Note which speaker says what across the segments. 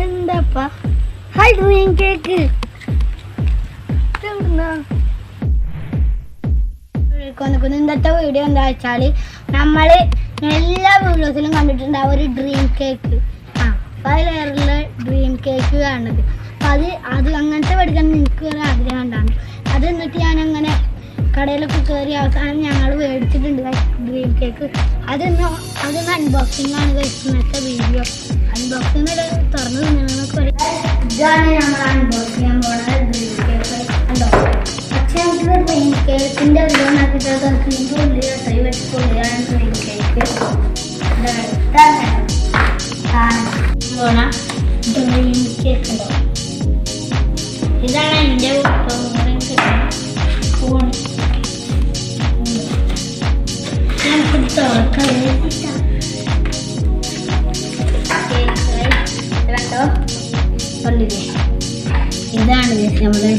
Speaker 1: എന്താപ്പാ? Hi dream cake. ഇന്നത്തെ video എന്താ വെച്ചാൽ നമ്മൾ എല്ലാ വീഡിയോസിലും കണ്ടിട്ടുണ്ടാവും ഒരു ഡ്രീം കേക്ക് ആ ഫൈവ് ലെയറിലെ ഡ്രീം കേക്ക് കാണുന്നത് അപ്പൊ അത് അത് അങ്ങനത്തെ പഠിക്കാൻ എനിക്ക് ഒരു ആഗ്രഹം ഉണ്ടാകും അത് എന്നിട്ട് ഞാൻ അങ്ങനെ കടയിലൊക്കെ കയറി അവസാനം ഞങ്ങൾ മേടിച്ചിട്ടുണ്ട് ഗ്രീൻ കേക്ക് അതൊന്ന് അതൊന്ന് അൺബോക്സിംഗ് ആണ് കഴിക്കുന്നത്തെ വീഡിയോ അൺബോക്സിംഗ് തുറന്നു ഇതാണ് ഞങ്ങൾ അൺബോക്സ് ചെയ്യാൻ പോണത് ഗ്രീൻ കേക്ക് കണ്ടോ പക്ഷേ നമുക്ക് നോക്കിയിട്ട് നമുക്ക് ഉള്ളിൽ കൈ വെച്ചിട്ടുള്ളിലാണ് ഡ്രീം കേക്ക് ഇതാണ് ഗ്രീൻ കേക്ക് ഉണ്ടോ കണ്ടില്ലേ? ഇതാണ് നമ്മുടെ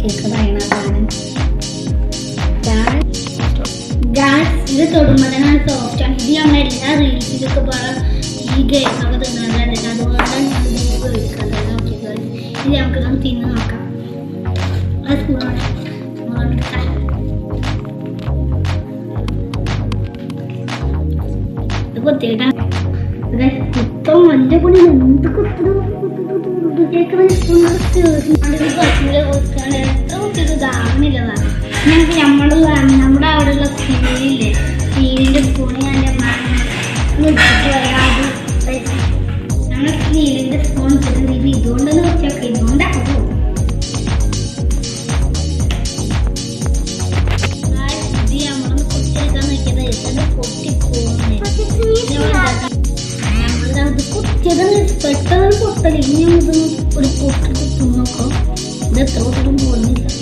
Speaker 1: കേക്ക് ഡാൻസ് ഇത് തൊടുമ്പോൾ സോഫ്റ്റ് ആണ്. ഇത് നമ്മൾ എല്ലാ റീൽസിലൊക്കെ പറയാം ഈ കേക്കൊക്കെ തിന്നാറുണ്ട് അതുകൊണ്ടാണ് ഞാൻ ഇത് മേടിക്കുന്നത് നോക്കിയത് ഇത് തിന്ന് നോക്കാം. അത് കുത്തം വലിയ കൂടി എന്ത് കുത്തുന്നു ഞങ്ങൾക്ക് നമ്മൾ നമ്മുടെ അവിടെയുള്ള സ്റ്റീലില്ലേ സ്റ്റീലിന്റെ സ്പൂൺ ഞാൻ ഞങ്ങൾ സ്റ്റീലിന്റെ സ്പൂൺ ഇത് ഇതുകൊണ്ടെന്ന് വെച്ചൊക്കെ ഇതുകൊണ്ടാകും പെട്ടെന്ന് പൊട്ടൽ ഇനി ഇത് ഒരു പൊട്ടി കുത്തി നോക്കാം ഇത് എത്ര പൊട്ടും പോകുന്നില്ല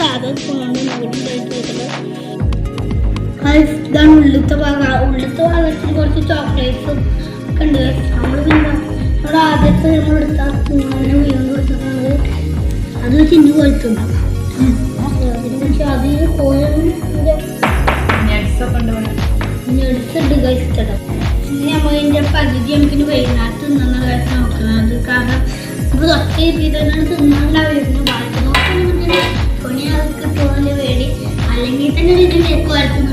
Speaker 1: സൂപ്പർ ഇതാണ് ഉള്ളിലത്തെ ഭാഗം ഉള്ളിലത്തെ ഭാഗത്തിൽ കുറച്ച് ചോക്ലേറ്റ്സും ഒക്കെ ഉണ്ട് നമ്മൾ പിന്നെ നമ്മൾ ആദ്യത്തെ നമ്മൾ എടുത്ത അങ്ങനെ വീണ്ടും കൊടുത്തിട്ടുണ്ട് അത് വെച്ച് ഇന്ന് കൊലുത്തുണ്ടാവും അതിന് കഴിച്ചിട്ട് ഇനി നമ്മൾ ഇതിന്റെ പകുതി നമുക്കിന് വൈകുന്നേരത്ത് തിന്നുന്ന കാര്യം നോക്കുന്നത് കാരണം ഇപ്പോൾ ഒറ്റ രീതിയിൽ തന്നെ വരുന്നത് ബാക്കി അല്ലെങ്കിൽ തന്നെ ഇതിന്റെ കുഴപ്പം